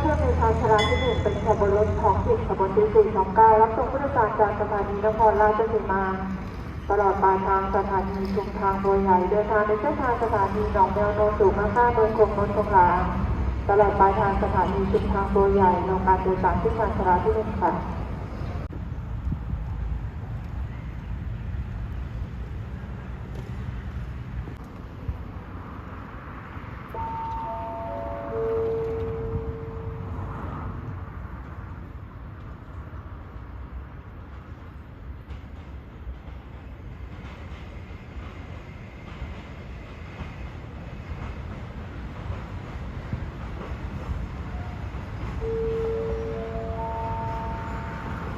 เที่ยวในชานชาลาที่หนึ่งเป็นขบวนรถของจิตขบวนที่สี่สองเก้ารับส่งผู้โดยสารจากสถานีนครราชสีมา ตลอดปลายทางสถานีชุมทางบัวใหญ่เดินทางในเส้นทางสถานีหนองแมวโนนสูงมาค่าเมืองคงนนทงหลางตลอดปลายทางสถานีชุมทางบัวใหญ่ลงการโดยสารที่ชานชาลาที่หนึ่งค่ะ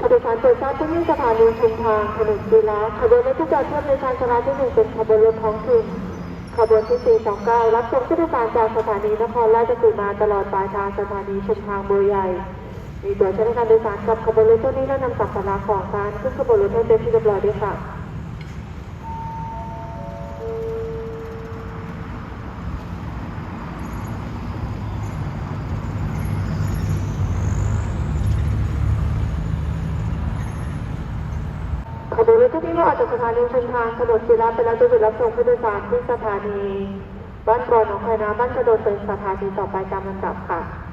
ขบวนการโดยสารที่นี่สถานีชุมทางถนนจีระขบวนรถที่จอดเทียบในชานชาลาที่หนึ่งเป็นขบวนรถท้องถิ่นขบวนที่ 429 รับส่งผู้โดยสารจากสถานีนครราชสีมาตลอดปลายทางสถานีชุมทางบัวใหญ่ มีตัวใช้ในการโดยสารกับขบวนรถเจ้นี้และนำสัมภาระของการขึ้นขบวนรถให้เต็มที่เรียบร้อยด้วยค่ะ ดูรถที่นี่ออกจากสถานีชุมทางถนนจิราไปแล้วจะหยุดรับส่งผู้โดยสารที่สถานี บ้านบอนหนองไคน้ำบ้านกระโดดเป็นสถานีต่อไปตามลำดับค่ะ